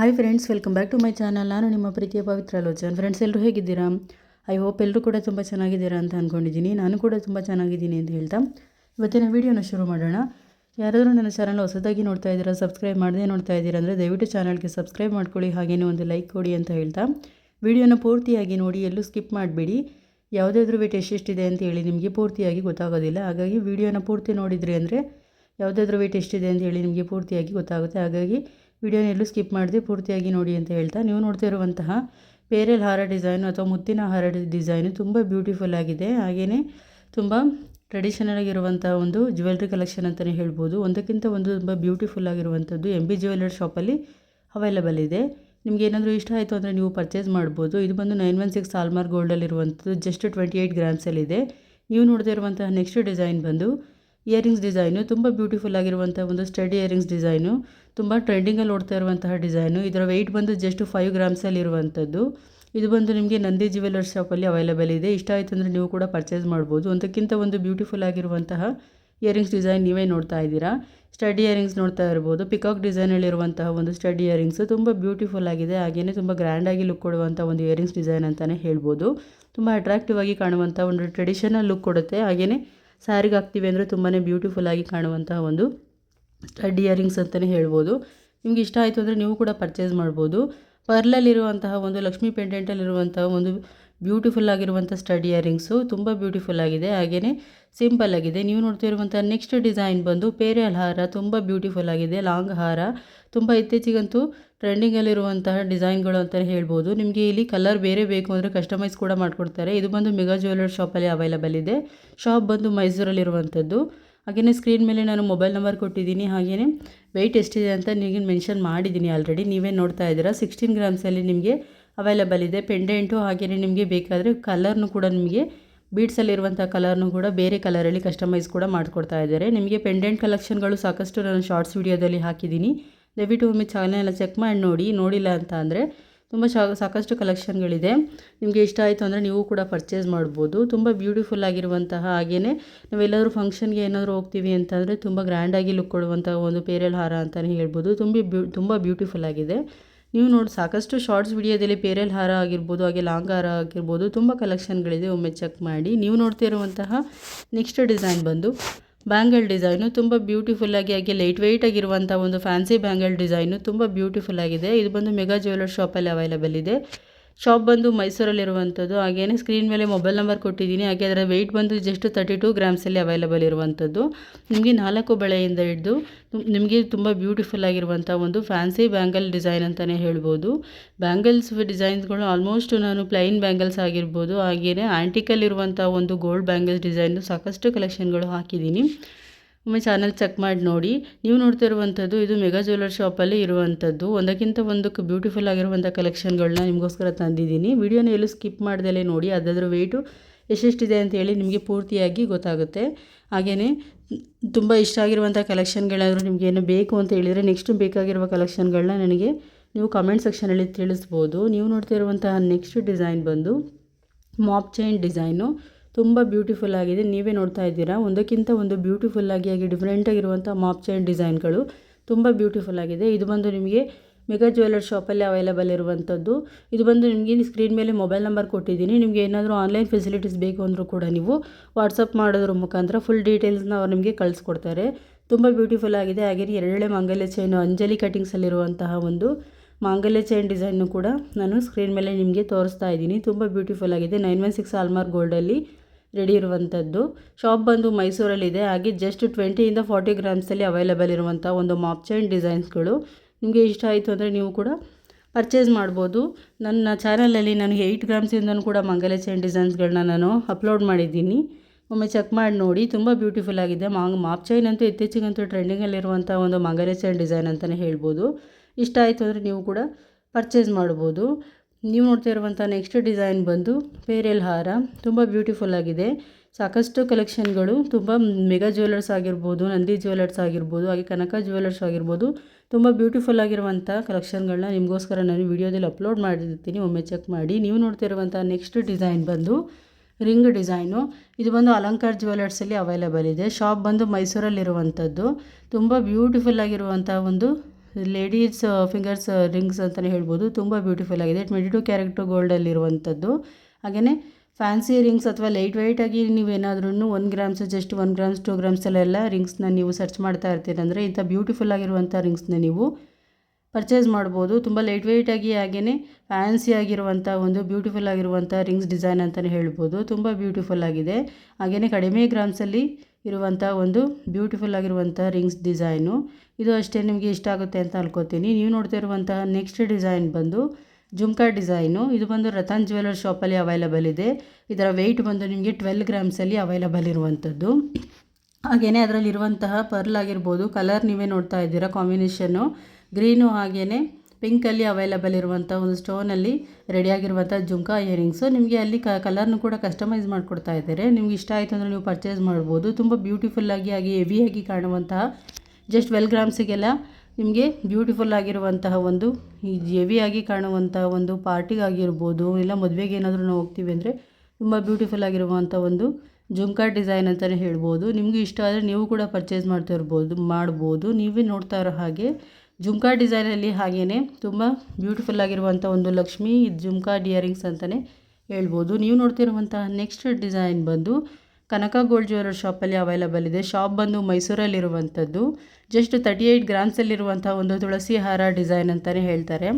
Hi friends welcome back to my channel ನಾನು ನಿಮ್ಮ ಪ್ರೀತಿಯ ಪವಿತ್ರ ಲೋಚನ್. ಫ್ರೆಂಡ್ಸ್ ಎಲ್ಲರೂ ಹೇಗಿದ್ದೀರಾ? ಐ ಹೋಪ್ ಎಲ್ಲರೂ ಕೂಡ ತುಂಬ ಚೆನ್ನಾಗಿದ್ದೀರಾ ಅಂತ ಅಂದ್ಕೊಂಡಿದ್ದೀನಿ ನಾನು ಕೂಡ ತುಂಬ ಚೆನ್ನಾಗಿದ್ದೀನಿ ಅಂತ ಹೇಳ್ತಾ. ಇವತ್ತಿನ ವೀಡಿಯೋನ ಶುರು ಮಾಡೋಣ. ಯಾರಾದರೂ ನನ್ನ ಚಾನಲ್ ಹೊಸದಾಗಿ ನೋಡ್ತಾ ಇದ್ದೀರಾ ಸಬ್ಸ್ಕ್ರೈಬ್ ಮಾಡದೇ ನೋಡ್ತಾ ಇದ್ದೀರಾ ಅಂದರೆ ದಯವಿಟ್ಟು ಚಾನಲ್ಗೆ ಸಬ್ಸ್ಕ್ರೈಬ್ ಮಾಡ್ಕೊಳ್ಳಿ, ಹಾಗೇನೇ ಒಂದು ಲೈಕ್ ಕೊಡಿ ಅಂತ ಹೇಳ್ತಾ. ವೀಡಿಯೋನ ಪೂರ್ತಿಯಾಗಿ ನೋಡಿ, ಎಲ್ಲೂ ಸ್ಕಿಪ್ ಮಾಡಬೇಡಿ. ಯಾವುದಾದ್ರೂ ವೇಟ್ ಎಷ್ಟೆಷ್ಟಿದೆ ಅಂತ ಹೇಳಿ ನಿಮಗೆ ಪೂರ್ತಿಯಾಗಿ ಗೊತ್ತಾಗೋದಿಲ್ಲ. ಹಾಗಾಗಿ ವೀಡಿಯೋನ ಪೂರ್ತಿ ನೋಡಿದ್ರಿ ಅಂದರೆ ಯಾವುದಾದ್ರೂ ವೇಟ್ ಎಷ್ಟಿದೆ ಅಂತ ಹೇಳಿ ನಿಮಗೆ ಪೂರ್ತಿಯಾಗಿ ಗೊತ್ತಾಗುತ್ತೆ. ಹಾಗಾಗಿ ವಿಡಿಯೋನ ಎಲ್ಲೂ ಸ್ಕಿಪ್ ಮಾಡಿದೆ ಪೂರ್ತಿಯಾಗಿ ನೋಡಿ ಅಂತ ಹೇಳ್ತಾ, ನೀವು ನೋಡ್ತಾ ಇರುವಂತಹ ಪೇರೆಲ್ ಹಾರ ಡಿಸೈನು ಅಥವಾ ಮುತ್ತಿನ ಹಾರ ಡಿಸೈನು ತುಂಬ ಬ್ಯೂಟಿಫುಲ್ ಆಗಿದೆ. ಹಾಗೆಯೇ ತುಂಬ ಟ್ರೆಡಿಷನಲ್ ಆಗಿರುವಂಥ ಒಂದು ಜ್ಯುವೆಲ್ರಿ ಕಲೆಕ್ಷನ್ ಅಂತಲೇ ಹೇಳ್ಬೋದು. ಒಂದಕ್ಕಿಂತ ಒಂದು ತುಂಬ ಬ್ಯೂಟಿಫುಲ್ ಆಗಿರುವಂಥದ್ದು ಎಂ ಬಿ ಜ್ಯುವೆಲರ್ ಶಾಪಲ್ಲಿ ಅವೈಲಬಲ್ ಇದೆ. ನಿಮ್ಗೆ ಏನಾದರೂ ಇಷ್ಟ ಆಯಿತು ಅಂದರೆ ನೀವು ಪರ್ಚೇಸ್ ಮಾಡ್ಬೋದು. ಇದು ಬಂದು ನೈನ್ ಒನ್ ಸಿಕ್ಸ್ ಆಲ್ಮಾರ್ ಗೋಲ್ಡಲ್ಲಿರುವಂಥದ್ದು ಜಸ್ಟ್ ಟ್ವೆಂಟಿ ಏಯ್ಟ್ ಗ್ರಾಮ್ಸಲ್ಲಿದೆ ನೀವು ನೋಡ್ತಾ ಇರುವಂತಹ ನೆಕ್ಸ್ಟ್ ಡಿಸೈನ್ ಬಂದು ಇಯರಿಂಗ್ಸ್ ಡಿಸೈನು, ತುಂಬ ಬ್ಯೂಟಿಫುಲ್ ಆಗಿರುವಂಥ ಒಂದು ಸ್ಟಡಿ ಇಯರಿಂಗ್ಸ್ ಡಿಸೈನು, ತುಂಬ ಟ್ರೆಂಡಿಂಗಲ್ಲಿ ಓಡ್ತಾ ಇರುವಂತಹ ಡಿಸೈನು. ಇದರ ವೆಯ್ಟ್ ಬಂದು ಜಸ್ಟ್ ಫೈವ್ ಗ್ರಾಮ್ಸಲ್ಲಿ ಇರುವಂಥದ್ದು ಇದು ಬಂದು ನಿಮಗೆ ನಂದಿ ಜ್ಯುವೆಲರ್ಸ್ ಶಾಪಲ್ಲಿ ಅವೈಲೇಬಲ್ ಇದೆ. ಇಷ್ಟ ಆಯಿತು ಅಂದರೆ ನೀವು ಕೂಡ ಪರ್ಚೇಸ್ ಮಾಡ್ಬೋದು. ಒಂದಕ್ಕಿಂತ ಒಂದು ಬ್ಯೂಟಿಫುಲ್ ಆಗಿರುವಂತಹ ಇಯರಿಂಗ್ಸ್ ಡಿಸೈನ್ ನೀವೇ ನೋಡ್ತಾ ಇದ್ದೀರಾ. ಸ್ಟಡಿ ಇಯರಿಂಗ್ಸ್ ನೋಡ್ತಾ ಇರ್ಬೋದು. ಪಿಕಾಕ್ ಡಿಸೈನಲ್ಲಿರುವಂತಹ ಒಂದು ಸ್ಟಡಿ ಇಯರಿಂಗ್ಸ್ ತುಂಬ ಬ್ಯೂಟಿಫುಲ್ ಆಗಿದೆ. ಹಾಗೆಯೇ ತುಂಬ ಗ್ರ್ಯಾಂಡಾಗಿ ಲುಕ್ ಕೊಡುವಂಥ ಒಂದು ಇಯರಿಂಗ್ಸ್ ಡಿಸೈನ್ ಅಂತಲೇ ಹೇಳ್ಬೋದು. ತುಂಬ ಅಟ್ರಾಕ್ಟಿವ್ ಆಗಿ ಕಾಣುವಂಥ ಒಂದು ಟ್ರೆಡಿಷನಲ್ ಲುಕ್ ಕೊಡುತ್ತೆ. ಹಾಗೆಯೇ ಸ್ಯಾರಿಗೆ ಹಾಕ್ತೀವಿ ಅಂದರೆ ತುಂಬಾ ಬ್ಯೂಟಿಫುಲ್ ಆಗಿ ಕಾಣುವಂತಹ ಒಂದು ಸ್ಟಡ್ ಇಯರಿಂಗ್ಸ್ ಅಂತಲೇ ಹೇಳ್ಬೋದು. ನಿಮ್ಗೆ ಇಷ್ಟ ಆಯಿತು ಅಂದರೆ ನೀವು ಕೂಡ ಪರ್ಚೇಸ್ ಮಾಡ್ಬೋದು. ಪರ್ಲಲ್ಲಿರುವಂತಹ ಒಂದು ಲಕ್ಷ್ಮೀ ಪೆಂಡೆಂಟಲ್ಲಿರುವಂತಹ ಒಂದು ಬ್ಯೂಟಿಫುಲ್ ಆಗಿರುವಂಥ ಸ್ಟಡಿ ಇಯರಿಂಗ್ಸು ತುಂಬ ಬ್ಯೂಟಿಫುಲ್ ಆಗಿದೆ ಹಾಗೆಯೇ ಸಿಂಪಲ್ ಆಗಿದೆ. ನೀವು ನೋಡ್ತಾ ಇರುವಂಥ ನೆಕ್ಸ್ಟ್ ಡಿಸೈನ್ ಬಂದು ಪೇರಿಯಲ್ ಹಾರ, ತುಂಬ ಬ್ಯೂಟಿಫುಲ್ ಆಗಿದೆ, ಲಾಂಗ್ ಹಾರ. ತುಂಬ ಇತ್ತೀಚೆಗಂತೂ ಟ್ರೆಂಡಿಂಗಲ್ಲಿರುವಂತಹ ಡಿಸೈನ್ಗಳು ಅಂತಲೇ ಹೇಳ್ಬೋದು. ನಿಮಗೆ ಇಲ್ಲಿ ಕಲರ್ ಬೇರೆ ಬೇಕು ಅಂದರೆ ಕಸ್ಟಮೈಸ್ ಕೂಡ ಮಾಡಿಕೊಡ್ತಾರೆ. ಇದು ಬಂದು ಮೆಗಾ ಜ್ಯುವೆಲರ್ ಶಾಪಲ್ಲಿ ಅವೈಲಬಲ್ ಇದೆ. ಶಾಪ್ ಬಂದು ಮೈಸೂರಲ್ಲಿರುವಂಥದ್ದು. ಹಾಗೆಯೇ ಸ್ಕ್ರೀನ್ ಮೇಲೆ ನಾನು ಮೊಬೈಲ್ ನಂಬರ್ ಕೊಟ್ಟಿದ್ದೀನಿ. ಹಾಗೆಯೇ ವೆಯ್ಟ್ ಎಷ್ಟಿದೆ ಅಂತ ನಿಮಗೆ ಮೆನ್ಷನ್ ಮಾಡಿದ್ದೀನಿ ಆಲ್ರೆಡಿ ನೀವೇ ನೋಡ್ತಾ ಇದ್ದೀರಾ. ಸಿಕ್ಸ್ಟೀನ್ ಗ್ರಾಮ್ಸಲ್ಲಿ ನಿಮಗೆ ಅವೈಲಬಲ್ ಇದೆ. ಪೆಂಡೆಂಟು ಹಾಗೆಯೇ ನಿಮಗೆ ಬೇಕಾದರೆ ಕಲರ್ನು ಕೂಡ ನಿಮಗೆ ಬೀಡ್ಸಲ್ಲಿರುವಂಥ ಕಲರ್ನು ಕೂಡ ಬೇರೆ ಕಲರಲ್ಲಿ ಕಸ್ಟಮೈಸ್ ಕೂಡ ಮಾಡಿಕೊಡ್ತಾ ಇದ್ದಾರೆ. ನಿಮಗೆ ಪೆಂಡೆಂಟ್ ಕಲೆಕ್ಷನ್ಗಳು ಸಾಕಷ್ಟು ನಾನು ಶಾರ್ಟ್ಸ್ ವೀಡಿಯೋದಲ್ಲಿ ಹಾಕಿದ್ದೀನಿ. ದಯವಿಟ್ಟು ಒಮ್ಮೆ ಚಾನೆಲ್ ಚೆಕ್ ಮಾಡಿ ನೋಡಿ. ನೋಡಿಲ್ಲ ಅಂತ ಅಂದರೆ ತುಂಬ ಶಾ, ಸಾಕಷ್ಟು ಕಲೆಕ್ಷನ್ಗಳಿದೆ ನಿಮಗೆ ಇಷ್ಟ ಆಯಿತು ಅಂದರೆ ನೀವು ಕೂಡ ಪರ್ಚೇಸ್ ಮಾಡ್ಬೋದು. ತುಂಬ ಬ್ಯೂಟಿಫುಲ್ ಆಗಿರುವಂತಹ ಹಾಗೆಯೇ ನಾವೆಲ್ಲಾದರೂ ಫಂಕ್ಷನ್ಗೆ ಏನಾದರೂ ಹೋಗ್ತೀವಿ ಅಂತಂದರೆ ತುಂಬ ಗ್ರ್ಯಾಂಡಾಗಿ ಲುಕ್ ಕೊಡುವಂಥ ಒಂದು ಪೇರೆಲ್ ಹಾರ ಅಂತಲೇ ಹೇಳ್ಬೋದು. ತುಂಬ ಬ್ಯೂ ತುಂಬ ಬ್ಯೂಟಿಫುಲ್ ಆಗಿದೆ. ನೀವು ನೋಡಿ, ಸಾಕಷ್ಟು ಶಾರ್ಟ್ಸ್ ವಿಡಿಯೋದಲ್ಲಿ ಪೇರಲ್ ಹಾರ ಆಗಿರ್ಬೋದು, ಹಾಗೆ ಲಾಂಗ್ ಹಾರ ಆಗಿರ್ಬೋದು, ತುಂಬ ಕಲೆಕ್ಷನ್ಗಳಿದೆ ಒಮ್ಮೆ ಚೆಕ್ ಮಾಡಿ. ನೀವು ನೋಡ್ತಿರುವಂತಹ ನೆಕ್ಸ್ಟ್ ಡಿಸೈನ್ ಬಂದು ಬ್ಯಾಂಗಲ್ ಡಿಸೈನು ತುಂಬ ಬ್ಯೂಟಿಫುಲ್ಲಾಗಿ ಹಾಗೆ ಲೈಟ್ ವೆಯ್ಟ್ ಆಗಿರುವಂಥ ಒಂದು ಫ್ಯಾನ್ಸಿ ಬ್ಯಾಂಗಲ್ ಡಿಸೈನು ತುಂಬ ಬ್ಯೂಟಿಫುಲ್ ಆಗಿದೆ. ಇದು ಬಂದು ಮೆಗಾ ಜ್ಯುವೆಲರ್ ಶಾಪಲ್ಲಿ ಅವೈಲೇಬಲ್ ಇದೆ. ಶಾಪ್ ಬಂದು ಮೈಸೂರಲ್ಲಿರುವಂಥದ್ದು ಹಾಗೆಯೇ ಸ್ಕ್ರೀನ್ ಮೇಲೆ ಮೊಬೈಲ್ ನಂಬರ್ ಕೊಟ್ಟಿದ್ದೀನಿ, ಹಾಗೆ ಅದರ ವೆಯ್ಟ್ ಬಂದು ಜಸ್ಟ್ ತರ್ಟಿ ಟು ಗ್ರಾಮ್ಸಲ್ಲಿ ಅವೈಲಬಲ್ ಇರುವಂಥದ್ದು. ನಿಮಗೆ ನಾಲ್ಕು ಬಳೆಯಿಂದ ಹಿಡಿದು ನಿಮಗೆ ತುಂಬ ಬ್ಯೂಟಿಫುಲ್ ಆಗಿರುವಂಥ ಒಂದು ಫ್ಯಾನ್ಸಿ ಬ್ಯಾಂಗಲ್ ಡಿಸೈನ್ ಅಂತಲೇ ಹೇಳ್ಬೋದು. ಬ್ಯಾಂಗಲ್ಸ್ ಡಿಸೈನ್ಸ್ಗಳು ಆಲ್ಮೋಸ್ಟ್ ನಾನು ಪ್ಲೈನ್ ಬ್ಯಾಂಗಲ್ಸ್ ಆಗಿರ್ಬೋದು ಹಾಗೆಯೇ ಆ್ಯಂಟಿಕಲ್ಲಿರುವಂಥ ಒಂದು ಗೋಲ್ಡ್ ಬ್ಯಾಂಗಲ್ಸ್ ಡಿಸೈನು ಸಾಕಷ್ಟು ಕಲೆಕ್ಷನ್ಗಳು ಹಾಕಿದ್ದೀನಿ. ಒಮ್ಮೆ ಚಾನಲ್ ಚೆಕ್ ಮಾಡಿ ನೋಡಿ. ನೀವು ನೋಡ್ತಾ ಇರುವಂಥದ್ದು ಇದು ಮೆಗಾ ಜ್ಯುವೆಲರ್ ಶಾಪಲ್ಲಿ ಇರುವಂಥದ್ದು. ಒಂದಕ್ಕಿಂತ ಒಂದಕ್ಕೆ ಬ್ಯೂಟಿಫುಲ್ ಆಗಿರುವಂಥ ಕಲೆಕ್ಷನ್ಗಳನ್ನ ನಿಮಗೋಸ್ಕರ ತಂದಿದ್ದೀನಿ. ವಿಡಿಯೋನ ಎಲ್ಲೂ ಸ್ಕಿಪ್ ಮಾಡ್ದಲೇ ನೋಡಿ. ಅದಾದ್ರ ವೆಯ್ಟು ಎಷ್ಟೆಷ್ಟಿದೆ ಅಂತೇಳಿ ನಿಮಗೆ ಪೂರ್ತಿಯಾಗಿ ಗೊತ್ತಾಗುತ್ತೆ. ಹಾಗೆಯೇ ತುಂಬ ಇಷ್ಟ ಆಗಿರುವಂಥ ಕಲೆಕ್ಷನ್ಗಳಾದರೂ ನಿಮಗೇನು ಬೇಕು ಅಂತ ಹೇಳಿದರೆ ನೆಕ್ಸ್ಟ್ ಬೇಕಾಗಿರುವ ಕಲೆಕ್ಷನ್ಗಳನ್ನ ನನಗೆ ನೀವು ಕಮೆಂಟ್ ಸೆಕ್ಷನಲ್ಲಿ ತಿಳಿಸ್ಬೋದು. ನೀವು ನೋಡ್ತಾ ಇರುವಂತಹ ನೆಕ್ಸ್ಟ್ ಡಿಸೈನ್ ಬಂದು ಮಾಪ್ ಚೈನ್ ಡಿಸೈನು ತುಂಬ ಬ್ಯೂಟಿಫುಲ್ ಆಗಿದೆ. ನೀವೇ ನೋಡ್ತಾ ಇದ್ದೀರಾ? ಒಂದಕ್ಕಿಂತ ಒಂದು ಬ್ಯೂಟಿಫುಲ್ ಆಗಿ ಆಗಿ ಡಿಫ್ರೆಂಟ್ ಆಗಿರುವಂಥ ಮಾಪ್ ಚೈನ್ ಡಿಸೈನ್ಗಳು ತುಂಬ ಬ್ಯೂಟಿಫುಲ್ ಆಗಿದೆ. ಇದು ಬಂದು ನಿಮಗೆ ಮೆಗಾ ಜ್ಯುವೆಲರ್ ಶಾಪಲ್ಲಿ ಅವೈಲೇಬಲ್ ಇರುವಂಥದ್ದು. ಇದು ಬಂದು ನಿಮಗೆ ಸ್ಕ್ರೀನ್ ಮೇಲೆ ಮೊಬೈಲ್ ನಂಬರ್ ಕೊಟ್ಟಿದ್ದೀನಿ. ನಿಮಗೆ ಏನಾದರೂ ಆನ್ಲೈನ್ ಫೆಸಿಲಿಟೀಸ್ ಬೇಕು ಅಂದರೂ ಕೂಡ ನೀವು ವಾಟ್ಸಪ್ ಮಾಡೋದ್ರ ಮುಖಾಂತರ ಫುಲ್ ಡೀಟೇಲ್ಸ್ನ ಅವ್ರು ನಿಮಗೆ ಕಳಿಸ್ಕೊಡ್ತಾರೆ. ತುಂಬ ಬ್ಯೂಟಿಫುಲ್ ಆಗಿದೆ. ಹಾಗೆ ಎರಡೆಳೆ ಮಾಂಗಲ್ಯ ಚೈನು ಅಂಜಲಿ ಕಟಿಂಗ್ಸಲ್ಲಿರುವಂತಹ ಒಂದು ಮಾಂಗಲ್ಯ ಚೈನ್ ಡಿಸೈನು ಕೂಡ ನಾನು ಸ್ಕ್ರೀನ್ ಮೇಲೆ ನಿಮಗೆ ತೋರಿಸ್ತಾ ಇದ್ದೀನಿ. ತುಂಬ ಬ್ಯೂಟಿಫುಲ್ ಆಗಿದೆ. ನೈನ್ ಒನ್ ಸಿಕ್ಸ್ ಆಲ್ಮಾರ್ ಗೋಲ್ಡಲ್ಲಿ ರೆಡಿ ಇರುವಂಥದ್ದು ಶಾಪ್ ಬಂದು ಮೈಸೂರಲ್ಲಿದೆ. ಹಾಗೆ ಜಸ್ಟ್ ಟ್ವೆಂಟಿಯಿಂದ ಫಾರ್ಟಿ ಗ್ರಾಮ್ಸಲ್ಲಿ ಅವೈಲೇಬಲ್ ಇರುವಂಥ ಒಂದು ಮಾಪ್ ಚೈನ್ ಡಿಸೈನ್ಸ್ಗಳು ನಿಮಗೆ ಇಷ್ಟ ಆಯಿತು ಅಂದರೆ ನೀವು ಕೂಡ ಪರ್ಚೇಸ್ ಮಾಡ್ಬೋದು. ನನ್ನ ಚಾನಲಲ್ಲಿ ನಾನು ಏಯ್ಟ್ ಗ್ರಾಮ್ಸಿಂದನೂ ಕೂಡ ಮಂಗಲ ಚೈನ್ ಡಿಸೈನ್ಸ್ಗಳನ್ನ ನಾನು ಅಪ್ಲೋಡ್ ಮಾಡಿದ್ದೀನಿ. ಒಮ್ಮೆ ಚೆಕ್ ಮಾಡಿ ನೋಡಿ. ತುಂಬ ಬ್ಯೂಟಿಫುಲ್ ಆಗಿದೆ. ಮಾಂಗ್ ಮಾಪ್ ಚೈನ್ ಅಂತೂ ಇತ್ತೀಚೆಗಂತೂ ಟ್ರೆಂಡಿಂಗಲ್ಲಿರುವಂಥ ಒಂದು ಮಂಗಲ ಚೈನ್ ಡಿಸೈನ್ ಅಂತಲೇ ಹೇಳ್ಬೋದು. ಇಷ್ಟ ಆಯಿತು ಅಂದರೆ ನೀವು ಕೂಡ ಪರ್ಚೇಸ್ ಮಾಡ್ಬೋದು. ನೀವು ನೋಡ್ತಾ ಇರುವಂಥ ನೆಕ್ಸ್ಟ್ ಡಿಸೈನ್ ಬಂದು ಪೇರೆಲ್ ಹಾರ. ತುಂಬ ಬ್ಯೂಟಿಫುಲ್ ಆಗಿದೆ. ಸಾಕಷ್ಟು ಕಲೆಕ್ಷನ್ಗಳು ತುಂಬ ಮೆಗಾ ಜ್ಯುವೆಲರ್ಸ್ ಆಗಿರ್ಬೋದು, ನಂದಿ ಜ್ಯುವೆಲರ್ಸ್ ಆಗಿರ್ಬೋದು, ಹಾಗೆ ಕನಕ ಜ್ಯುವೆಲರ್ಸ್ ಆಗಿರ್ಬೋದು, ತುಂಬ ಬ್ಯೂಟಿಫುಲ್ ಆಗಿರುವಂಥ ಕಲೆಕ್ಷನ್ಗಳನ್ನ ನಿಮಗೋಸ್ಕರ ನಾನು ವೀಡಿಯೋದಲ್ಲಿ ಅಪ್ಲೋಡ್ ಮಾಡಿರ್ತೀನಿ. ಒಮ್ಮೆ ಚೆಕ್ ಮಾಡಿ. ನೀವು ನೋಡ್ತಾ ಇರುವಂಥ ನೆಕ್ಸ್ಟ್ ಡಿಸೈನ್ ಬಂದು ರಿಂಗ್ ಡಿಸೈನು ಇದು ಬಂದು ಅಲಂಕಾರ್ ಜ್ಯುವೆಲರ್ಸಲ್ಲಿ ಅವೈಲೇಬಲ್ ಇದೆ. ಶಾಪ್ ಬಂದು ಮೈಸೂರಲ್ಲಿರುವಂಥದ್ದು ತುಂಬ ಬ್ಯೂಟಿಫುಲ್ ಆಗಿರುವಂಥ ಒಂದು ಲೇಡೀಸ್ ಫಿಂಗರ್ಸ್ ರಿಂಗ್ಸ್ ಅಂತಲೇ ಹೇಳ್ಬೋದು. ತುಂಬ ಬ್ಯೂಟಿಫುಲ್ ಆಗಿದೆ. ಟ್ವೆಂಟಿ ಟು ಕ್ಯಾರೆಕ್ಟರ್ ಗೋಲ್ಡಲ್ಲಿರುವಂಥದ್ದು ಹಾಗೆಯೇ ಫ್ಯಾನ್ಸಿ ರಿಂಗ್ಸ್ ಅಥವಾ ಲೈಟ್ ವೆಯ್ಟಾಗಿ ನೀವೇನಾದ್ರೂ one grams just one grams two ಗ್ರಾಮ್ಸಲ್ಲೆಲ್ಲ ರಿಂಗ್ಸ್ನ ನೀವು ಸರ್ಚ್ ಮಾಡ್ತಾ ಇರ್ತೀರಂದರೆ ಇಂಥ ಬ್ಯೂಟಿಫುಲ್ ಆಗಿರುವಂಥ ರಿಂಗ್ಸ್ನ ನೀವು ಪರ್ಚೇಸ್ ಮಾಡ್ಬೋದು. ತುಂಬ ಲೈಟ್ ವೆಯ್ಟಾಗಿ ಹಾಗೆಯೇ ಫ್ಯಾನ್ಸಿ ಆಗಿರುವಂಥ ಒಂದು ಬ್ಯೂಟಿಫುಲ್ ಆಗಿರುವಂಥ ರಿಂಗ್ಸ್ ಡಿಸೈನ್ ಅಂತಲೇ ಹೇಳ್ಬೋದು. ತುಂಬ ಬ್ಯೂಟಿಫುಲ್ ಆಗಿದೆ. ಹಾಗೆಯೇ ಕಡಿಮೆ ಗ್ರಾಮ್ಸಲ್ಲಿ ಇರುವಂಥ ಒಂದು ಬ್ಯೂಟಿಫುಲ್ ಆಗಿರುವಂಥ ರಿಂಗ್ಸ್ ಡಿಸೈನು. ಇದು ಅಷ್ಟೇ ನಿಮಗೆ ಇಷ್ಟ ಆಗುತ್ತೆ ಅಂತ ಅನ್ಕೋತೀನಿ. ನೀವು ನೋಡ್ತಾ ಇರುವಂತಹ ನೆಕ್ಸ್ಟ್ ಡಿಸೈನ್ ಬಂದು ಜುಮ್ಕಾ ಡಿಸೈನು ಇದು ಬಂದು ರತನ್ ಜ್ಯುವೆಲರ್ ಶಾಪಲ್ಲಿ ಅವೈಲಬಲ್ ಇದೆ. ಇದರ ವೆಯ್ಟ್ ಬಂದು ನಿಮಗೆ ಟ್ವೆಲ್ ಗ್ರಾಮ್ಸಲ್ಲಿ ಅವೈಲಬಲ್ ಇರುವಂಥದ್ದು. ಹಾಗೆಯೇ ಅದರಲ್ಲಿರುವಂತಹ ಪರ್ಲ್ ಆಗಿರ್ಬೋದು ಕಲರ್ ನೀವೇ ನೋಡ್ತಾ ಇದ್ದೀರಾ ಕಾಂಬಿನೇಷನ್ನು ಗ್ರೀನು ಹಾಗೆಯೇ ಪಿಂಕಲ್ಲಿ ಅವೈಲಬಲ್ ಇರುವಂಥ ಒಂದು ಸ್ಟೋನಲ್ಲಿ ರೆಡಿಯಾಗಿರುವಂಥ ಜುಮ್ಕಾ ಇಯರಿಂಗ್ಸು ನಿಮಗೆ ಅಲ್ಲಿ ಕ ಕಲರ್ನು ಕೂಡ ಕಸ್ಟಮೈಸ್ ಮಾಡಿಕೊಡ್ತಾ ಇದ್ದಾರೆ. ನಿಮ್ಗೆ ಇಷ್ಟ ಆಯಿತು ಅಂದರೆ ನೀವು ಪರ್ಚೇಸ್ ಮಾಡ್ಬೋದು. ತುಂಬ ಬ್ಯೂಟಿಫುಲ್ಲಾಗಿ ಹಾಗೆ ಹೆವಿಯಾಗಿ ಕಾಣುವಂತಹ ಜಸ್ಟ್ ಟ್ವೆಲ್ ಗ್ರಾಮ್ಸಿಗೆಲ್ಲ ನಿಮಗೆ ಬ್ಯೂಟಿಫುಲ್ ಆಗಿರುವಂತಹ ಒಂದು ಈ ಹೆವಿಯಾಗಿ ಕಾಣುವಂತಹ ಒಂದು ಪಾರ್ಟಿಗಾಗಿರ್ಬೋದು ಇಲ್ಲ ಮದುವೆಗೆ ಏನಾದರೂ ನಾವು ಹೋಗ್ತೀವಿ ಅಂದರೆ ತುಂಬ ಬ್ಯೂಟಿಫುಲ್ ಆಗಿರುವಂಥ ಒಂದು ಜುಮ್ಕಾ ಡಿಸೈನ್ ಅಂತಲೇ ಹೇಳ್ಬೋದು. ನಿಮಗೆ ಇಷ್ಟ ಆದರೆ ನೀವು ಕೂಡ ಪರ್ಚೇಸ್ ಮಾಡ್ತಾ ಇರ್ಬೋದು, ಮಾಡ್ಬೋದು. ನೀವೇ ನೋಡ್ತಾ ಇರೋ ಹಾಗೆ ಜುಮ್ಕಾ ಡಿಸೈನಲ್ಲಿ ಹಾಗೇ ತುಂಬ ಬ್ಯೂಟಿಫುಲ್ ಆಗಿರುವಂಥ ಒಂದು ಲಕ್ಷ್ಮಿ ಜುಮ್ಕಾ ಡಿಯರಿಂಗ್ಸ್ ಅಂತಲೇ ಹೇಳ್ಬೋದು. ನೀವು ನೋಡ್ತಿರುವಂತಹ ನೆಕ್ಸ್ಟ್ ಡಿಸೈನ್ ಬಂದು ಕನಕ ಗೋಲ್ಡ್ ಜ್ಯುವೆಲರ್ ಶಾಪಲ್ಲಿ ಅವೈಲಬಲ್ ಇದೆ. ಶಾಪ್ ಬಂದು ಮೈಸೂರಲ್ಲಿರುವಂಥದ್ದು. ಜಸ್ಟ್ ತರ್ಟಿ ಏಯ್ಟ್ ಗ್ರಾಮ್ಸಲ್ಲಿರುವಂಥ ಒಂದು ತುಳಸಿ ಹಾರ ಡಿಸೈನ್ ಅಂತಲೇ ಹೇಳ್ತಾರೆ.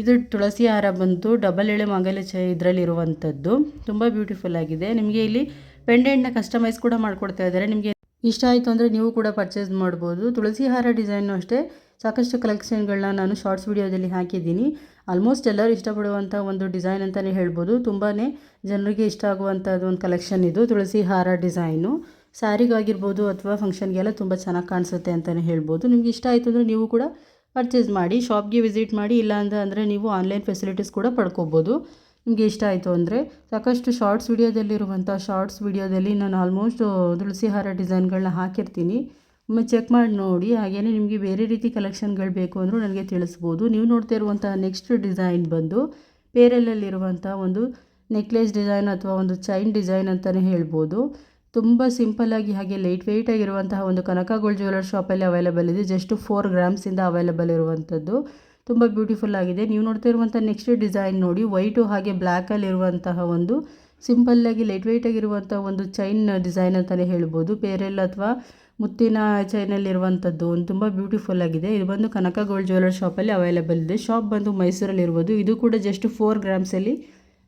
ಇದು ತುಳಸಿ ಹಾರ ಬಂತು ಡಬಲ್ ಎಳೆ ಮಂಗಲ್ಯ ಚ ಇದರಲ್ಲಿರುವಂಥದ್ದು. ತುಂಬ ಬ್ಯೂಟಿಫುಲ್ ಆಗಿದೆ. ನಿಮಗೆ ಇಲ್ಲಿ ಪೆಂಡೆಂಟ್ನ ಕಸ್ಟಮೈಸ್ ಕೂಡ ಮಾಡಿಕೊಡ್ತಾ ಇದ್ದಾರೆ. ನಿಮಗೆ ಇಷ್ಟ ಆಯಿತು ಅಂದರೆ ನೀವು ಕೂಡ ಪರ್ಚೇಸ್ ಮಾಡ್ಬೋದು. ತುಳಸಿ ಹಾರ ಡಿಸೈನು ಅಷ್ಟೇ. ಸಾಕಷ್ಟು ಕಲೆಕ್ಷನ್ಗಳನ್ನ ನಾನು ಶಾರ್ಟ್ಸ್ ವಿಡಿಯೋದಲ್ಲಿ ಹಾಕಿದ್ದೀನಿ. ಆಲ್ಮೋಸ್ಟ್ ಎಲ್ಲರೂ ಇಷ್ಟಪಡುವಂಥ ಒಂದು ಡಿಸೈನ್ ಅಂತಲೇ ಹೇಳ್ಬೋದು. ತುಂಬಾ ಜನರಿಗೆ ಇಷ್ಟ ಆಗುವಂಥದ್ದು ಒಂದು ಕಲೆಕ್ಷನ್ ಇದು. ತುಳಸಿ ಹಾರ ಡಿಸೈನು ಸ್ಯಾರಿಗಾಗಿರ್ಬೋದು ಅಥವಾ ಫಂಕ್ಷನ್ಗೆಲ್ಲ ತುಂಬ ಚೆನ್ನಾಗಿ ಕಾಣಿಸುತ್ತೆ ಅಂತಲೇ ಹೇಳ್ಬೋದು. ನಿಮ್ಗೆ ಇಷ್ಟ ಆಯಿತು ಅಂದರೆ ನೀವು ಕೂಡ ಪರ್ಚೇಸ್ ಮಾಡಿ ಶಾಪ್ಗೆ ವಿಸಿಟ್ ಮಾಡಿ, ಇಲ್ಲ ಅಂತ ಅಂದರೆ ನೀವು ಆನ್ಲೈನ್ ಫೆಸಿಲಿಟೀಸ್ ಕೂಡ ಪಡ್ಕೋಬೋದು. ನಿಮಗೆ ಇಷ್ಟ ಆಯಿತು ಅಂದರೆ ಸಾಕಷ್ಟು ಶಾರ್ಟ್ಸ್ ವಿಡಿಯೋದಲ್ಲಿರುವಂಥ ಶಾರ್ಟ್ಸ್ ವಿಡಿಯೋದಲ್ಲಿ ನಾನು ಆಲ್ಮೋಸ್ಟ್ ತುಳಸಿ ಹಾರ ಡಿಸೈನ್ಗಳನ್ನ ಹಾಕಿರ್ತೀನಿ. ಒಮ್ಮೆ ಚೆಕ್ ಮಾಡಿ ನೋಡಿ ಹಾಗೆಯೇ ನಿಮಗೆ ಬೇರೆ ರೀತಿ ಕಲೆಕ್ಷನ್ಗಳು ಬೇಕು ಅಂದರೂ ನನಗೆ ತಿಳಿಸ್ಬೋದು. ನೀವು ನೋಡ್ತಾ ಇರುವಂಥ ನೆಕ್ಸ್ಟ್ ಡಿಸೈನ್ ಬಂದು ಪೇರಲಲ್ಲಿರುವಂಥ ಒಂದು ನೆಕ್ಲೆಸ್ ಡಿಸೈನ್ ಅಥವಾ ಒಂದು ಚೈನ್ ಡಿಸೈನ್ ಅಂತಲೇ ಹೇಳ್ಬೋದು. ತುಂಬ ಸಿಂಪಲ್ಲಾಗಿ ಹಾಗೆ ಲೈಟ್ ವೆಯ್ಟ್ ಆಗಿರುವಂತಹ ಒಂದು ಕನಕ ಗೋಲ್ಡ್ ಜ್ಯುವೆಲರ್ ಶಾಪಲ್ಲಿ ಅವೈಲೇಬಲ್ ಇದೆ. ಜಸ್ಟ್ ಫೋರ್ ಗ್ರಾಮ್ಸಿಂದ ಅವೈಲೇಬಲ್ ಇರುವಂಥದ್ದು. ತುಂಬ ಬ್ಯೂಟಿಫುಲ್ ಆಗಿದೆ. ನೀವು ನೋಡ್ತಾ ಇರುವಂಥ ನೆಕ್ಸ್ಟ್ ಡಿಸೈನ್ ನೋಡಿ ವೈಟು ಹಾಗೆ ಬ್ಲ್ಯಾಕಲ್ಲಿರುವಂತಹ ಒಂದು ಸಿಂಪಲ್ಲಾಗಿ ಲೈಟ್ ವೆಯ್ಟ್ ಆಗಿರುವಂಥ ಒಂದು ಚೈನ್ ಡಿಸೈನ್ ಅಂತಲೇ ಹೇಳ್ಬೋದು. ಪೇರೆಲ್ ಅಥವಾ ಮುತ್ತಿನ ಚೈನಲ್ಲಿರುವಂಥದ್ದು ಒಂದು ತುಂಬ ಬ್ಯೂಟಿಫುಲ್ ಆಗಿದೆ. ಇದು ಬಂದು ಕನಕ ಗೋಲ್ಡ್ ಜ್ಯುವೆಲರ್ ಶಾಪಲ್ಲಿ ಅವೈಲೇಬಲ್ ಇದೆ. ಶಾಪ್ ಬಂದು ಮೈಸೂರಲ್ಲಿರ್ಬೋದು. ಇದು ಕೂಡ ಜಸ್ಟ್ ಫೋರ್ ಗ್ರಾಮ್ಸಲ್ಲಿ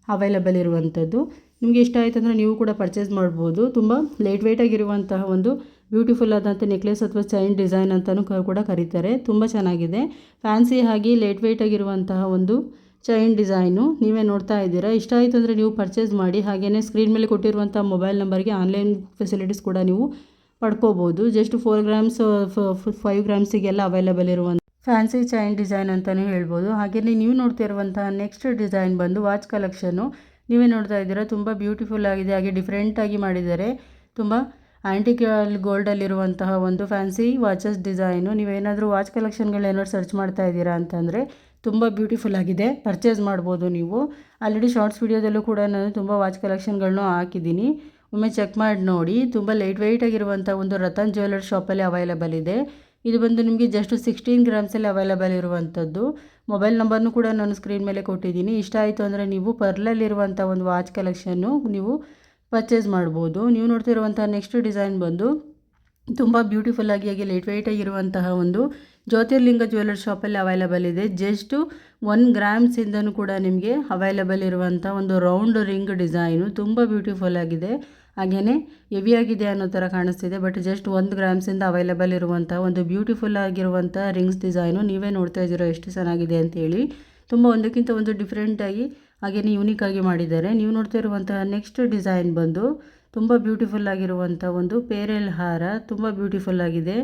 ಅವೈಲೇಬಲ್ ಇರುವಂಥದ್ದು. ನಿಮಗೆ ಇಷ್ಟ ಆಯಿತು ಅಂದರೆ ನೀವು ಕೂಡ ಪರ್ಚೇಸ್ ಮಾಡ್ಬೋದು. ತುಂಬ ಲೈಟ್ ವೆಯ್ಟ್ ಆಗಿರುವಂತಹ ಒಂದು ಬ್ಯೂಟಿಫುಲ್ ಆದಂಥ ನೆಕ್ಲೆಸ್ ಅಥವಾ ಚೈನ್ ಡಿಸೈನ್ ಅಂತಲೂ ಕೂಡ ಕರೀತಾರೆ. ತುಂಬ ಚೆನ್ನಾಗಿದೆ. ಫ್ಯಾನ್ಸಿ ಆಗಿ ಲೈಟ್ ವೆಯ್ಟ್ ಆಗಿರುವಂತಹ ಒಂದು ಚೈನ್ ಡಿಸೈನು ನೀವೇ ನೋಡ್ತಾ ಇದ್ದೀರಾ. ಇಷ್ಟ ಆಯಿತು ಅಂದರೆ ನೀವು ಪರ್ಚೇಸ್ ಮಾಡಿ. ಹಾಗೆಯೇ ಸ್ಕ್ರೀನ್ ಮೇಲೆ ಕೊಟ್ಟಿರುವಂಥ ಮೊಬೈಲ್ ನಂಬರ್ಗೆ ಆನ್ಲೈನ್ ಫೆಸಿಲಿಟೀಸ್ ಕೂಡ ನೀವು ಪಡ್ಕೋಬೋದು. ಜಸ್ಟ್ ಫೋರ್ ಗ್ರಾಮ್ಸ್ ಫೈವ್ ಗ್ರಾಮ್ಸಿಗೆಲ್ಲ ಅವೈಲಬಲ್ ಇರುವಂಥ ಫ್ಯಾನ್ಸಿ ಚೈನ್ ಡಿಸೈನ್ ಅಂತಲೂ ಹೇಳ್ಬೋದು. ಹಾಗೆಯೇ ನೀವು ನೋಡ್ತಾ ಇರುವಂತಹ ನೆಕ್ಸ್ಟ್ ಡಿಸೈನ್ ಬಂದು ವಾಚ್ ಕಲೆಕ್ಷನು ನೀವೇ ನೋಡ್ತಾ ಇದ್ದೀರಾ, ತುಂಬ ಬ್ಯೂಟಿಫುಲ್ ಆಗಿದೆ, ಹಾಗೆ ಡಿಫ್ರೆಂಟಾಗಿ ಮಾಡಿದ್ದಾರೆ. ತುಂಬ ಆ್ಯಂಟಿಕ್ ಗೋಲ್ಡಲ್ಲಿರುವಂತಹ ಒಂದು ಫ್ಯಾನ್ಸಿ ವಾಚಸ್ ಡಿಸೈನು ನೀವೇನಾದರೂ ವಾಚ್ ಕಲೆಕ್ಷನ್ಗಳೇನಾದ್ರು ಸರ್ಚ್ ಮಾಡ್ತಾ ಇದ್ದೀರಾ ಅಂತಂದರೆ ತುಂಬ ಬ್ಯೂಟಿಫುಲ್ ಆಗಿದೆ. ಪರ್ಚೇಸ್ ಮಾಡ್ಬೋದು ನೀವು. ಆಲ್ರೆಡಿ ಶಾರ್ಟ್ಸ್ ವೀಡಿಯೋದಲ್ಲೂ ಕೂಡ ನಾನು ತುಂಬ ವಾಚ್ ಕಲೆಕ್ಷನ್ಗಳನ್ನೂ ಹಾಕಿದ್ದೀನಿ. ಒಮ್ಮೆ ಚೆಕ್ ಮಾಡಿ ನೋಡಿ. ತುಂಬ ಲೈಟ್ ವೆಯ್ಟ್ ಆಗಿರುವಂಥ ಒಂದು ರತನ್ ಜ್ಯುವೆಲರ್ ಶಾಪಲ್ಲಿ ಅವೈಲಬಲ್ ಇದೆ. ಇದು ಬಂದು ನಿಮಗೆ ಜಸ್ಟ್ ಸಿಕ್ಸ್ಟೀನ್ ಗ್ರಾಮ್ಸಲ್ಲಿ ಅವೈಲಬಲ್ ಇರುವಂಥದ್ದು ಮೊಬೈಲ್ ನಂಬರ್ನು ಕೂಡ ನಾನು ಸ್ಕ್ರೀನ್ ಮೇಲೆ ಕೊಟ್ಟಿದ್ದೀನಿ. ಇಷ್ಟ ಆಯಿತು ಅಂದರೆ ನೀವು ಪರ್ಲಲ್ಲಿರುವಂಥ ಒಂದು ವಾಚ್ ಕಲೆಕ್ಷನ್ನು ನೀವು ಪರ್ಚೇಸ್ ಮಾಡ್ಬೋದು. ನೀವು ನೋಡ್ತಿರುವಂಥ ನೆಕ್ಸ್ಟ್ ಡಿಸೈನ್ ಬಂದು ತುಂಬ ಬ್ಯೂಟಿಫುಲ್ಲಾಗಿ ಹಾಗೆ ಲೈಟ್ ವೆಯ್ಟ್ ಆಗಿರುವಂತಹ ಒಂದು ಜ್ಯೋತಿರ್ಲಿಂಗ ಜ್ಯುವೆಲರ್ ಶಾಪಲ್ಲಿ ಅವೈಲಬಲ್ ಇದೆ. ಜಸ್ಟು ಒನ್ ಗ್ರಾಮ್ಸಿಂದನೂ ಕೂಡ ನಿಮಗೆ ಅವೈಲಬಲ್ ಇರುವಂಥ ಒಂದು ರೌಂಡ್ ರಿಂಗ್ ಡಿಸೈನು ತುಂಬ ಬ್ಯೂಟಿಫುಲ್ ಆಗಿದೆ. ಹಾಗೆಯೇ ಹೆವಿಯಾಗಿದೆ ಅನ್ನೋ ಥರ ಕಾಣಿಸ್ತಿದೆ ಬಟ್ ಜಸ್ಟ್ ಒಂದು ಗ್ರಾಮ್ಸಿಂದ ಅವೈಲೇಬಲ್ ಇರುವಂಥ ಒಂದು ಬ್ಯೂಟಿಫುಲ್ ಆಗಿರುವಂಥ ರಿಂಗ್ಸ್ ಡಿಸೈನು ನೀವೇ ನೋಡ್ತಾ ಇದ್ದೀರೋ ಎಷ್ಟು ಚೆನ್ನಾಗಿದೆ ಅಂತೇಳಿ ತುಂಬ ಒಂದಕ್ಕಿಂತ ಒಂದು ಡಿಫ್ರೆಂಟಾಗಿ ಹಾಗೆಯೇ ಆಗಿ ಮಾಡಿದ್ದಾರೆ. ನೀವು ನೋಡ್ತಾ ಇರುವಂತಹ ನೆಕ್ಸ್ಟ್ ಡಿಸೈನ್ ಬಂದು ತುಂಬ ಬ್ಯೂಟಿಫುಲ್ ಆಗಿರುವಂಥ ಒಂದು ಪೇರೆಲ್ ಹಾರ ತುಂಬ ಬ್ಯೂಟಿಫುಲ್ ಆಗಿದೆ.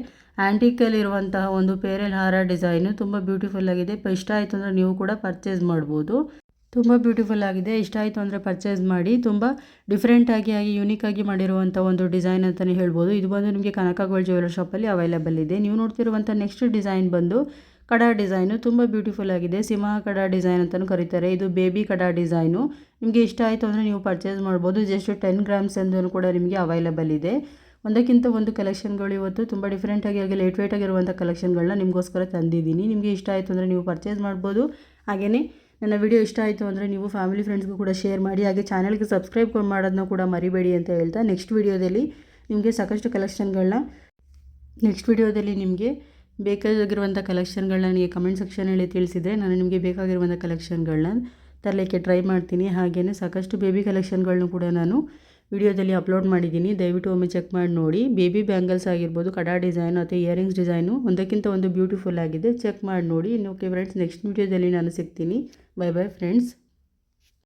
ಆ್ಯಂಟಿಕಲ್ಲಿರುವಂತಹ ಒಂದು ಪೇರೆಲ್ ಹಾರ ಡಿಸೈನು ತುಂಬ ಬ್ಯೂಟಿಫುಲ್ ಆಗಿದೆ. ಇಷ್ಟ ಆಯಿತು ಅಂದರೆ ನೀವು ಕೂಡ ಪರ್ಚೇಸ್ ಮಾಡ್ಬೋದು. ತುಂಬ ಬ್ಯೂಟಿಫುಲ್ ಆಗಿದೆ. ಇಷ್ಟ ಆಯಿತು ಅಂದರೆ ಪರ್ಚೇಸ್ ಮಾಡಿ. ತುಂಬ ಡಿಫ್ರೆಂಟಾಗಿ ಆಗಿ ಯೂನಿಕಾಗಿ ಮಾಡಿರುವಂಥ ಒಂದು ಡಿಸೈನ್ ಅಂತಲೇ ಹೇಳ್ಬೋದು. ಇದು ಬಂದು ನಿಮಗೆ ಕನಕ ಗೋಲ್ಡ್ ಜ್ಯುವೆಲರ್ ಶಾಪಲ್ಲಿ ಅವೈಲೇಬಲ್ ಇದೆ. ನೀವು ನೋಡ್ತಿರುವಂಥ ನೆಕ್ಸ್ಟ್ ಡಿಸೈನ್ ಬಂದು ಕಡ ಡಿಸೈನು ತುಂಬ ಬ್ಯೂಟಿಫುಲ್ ಆಗಿದೆ. ಸಿಂಹ ಕಡ ಡಿಸೈನ್ ಅಂತಲೂ ಕರೀತಾರೆ. ಇದು ಬೇಬಿ ಕಡ ಡಿಸೈನು ನಿಮಗೆ ಇಷ್ಟ ಆಯಿತು ಅಂದರೆ ನೀವು ಪರ್ಚೇಸ್ ಮಾಡ್ಬೋದು. ಜಸ್ಟ್ ಟೆನ್ ಗ್ರಾಮ್ಸ್ ಎಂದು ಕೂಡ ನಿಮಗೆ ಅವೈಲೇಬಲ್ ಇದೆ. ಒಂದಕ್ಕಿಂತ ಒಂದು ಕಲೆಕ್ಷನ್ಗಳು ಇವತ್ತು ತುಂಬ ಡಿಫ್ರೆಂಟಾಗಿ ಆಗಿ ಲೇಟ್ ವೇಟ್ ಆಗಿರುವಂಥ ಕಲೆಕ್ಷನ್ಗಳನ್ನ ನಿಮಗೋಸ್ಕರ ತಂದಿದ್ದೀನಿ. ನಿಮಗೆ ಇಷ್ಟ ಆಯಿತು ಅಂದರೆ ನೀವು ಪರ್ಚೇಸ್ ಮಾಡ್ಬೋದು. ಹಾಗೆಯೇ ನನ್ನ ವಿಡಿಯೋ ಇಷ್ಟ ಆಯಿತು ಅಂದರೆ ನೀವು ಫ್ಯಾಮಿಲಿ ಫ್ರೆಂಡ್ಸ್ಗೂ ಕೂಡ ಶೇರ್ ಮಾಡಿ, ಹಾಗೆ ಚಾನಲ್ಗೆ ಸಬ್ಸ್ಕ್ರೈಬ್ ಮಾಡೋದನ್ನ ಕೂಡ ಮರಿಬೇಡಿ ಅಂತ ಹೇಳ್ತಾ ನೆಕ್ಸ್ಟ್ ವಿಡಿಯೋದಲ್ಲಿ ನಿಮಗೆ ಸಾಕಷ್ಟು ಕಲೆಕ್ಷನ್ಗಳನ್ನ ನೆಕ್ಸ್ಟ್ ವಿಡಿಯೋದಲ್ಲಿ ನಿಮಗೆ ಬೇಕಾಗಿರುವಂಥ ಕಲೆಕ್ಷನ್ಗಳನ್ನ ನನಗೆ ಕಮೆಂಟ್ ಸೆಕ್ಷನಲ್ಲಿ ತಿಳಿಸಿದರೆ ನಾನು ನಿಮಗೆ ಬೇಕಾಗಿರುವಂಥ ಕಲೆಕ್ಷನ್ಗಳನ್ನ ತರಲಿಕ್ಕೆ ಟ್ರೈ ಮಾಡ್ತೀನಿ. ಹಾಗೆಯೇ ಸಾಕಷ್ಟು ಬೇಬಿ ಕಲೆಕ್ಷನ್ಗಳನ್ನೂ ಕೂಡ ನಾನು ವಿಡಿಯೋದಲ್ಲಿ ಅಪ್ಲೋಡ್ ಮಾಡಿದ್ದೀನಿ. ದಯವಿಟ್ಟು ಒಮ್ಮೆ ಚೆಕ್ ಮಾಡಿ ನೋಡಿ. ಬೇಬಿ ಬ್ಯಾಂಗಲ್ಸ್ ಆಗಿರ್ಬೋದು, ಕಡಾ ಡಿಸೈನ್ ಅಥವಾ ಇಯರಿಂಗ್ಸ್ ಡಿಸೈನು ಒಂದಕ್ಕಿಂತ ಒಂದು ಬ್ಯೂಟಿಫುಲ್ ಆಗಿದೆ. ಚೆಕ್ ಮಾಡಿ ನೋಡಿ. ಇನ್ನು ಓಕೆ ಫ್ರೆಂಡ್ಸ್, ನೆಕ್ಸ್ಟ್ ವಿಡಿಯೋದಲ್ಲಿ ನಾನು ಸಿಗ್ತೀನಿ. Bye bye friends.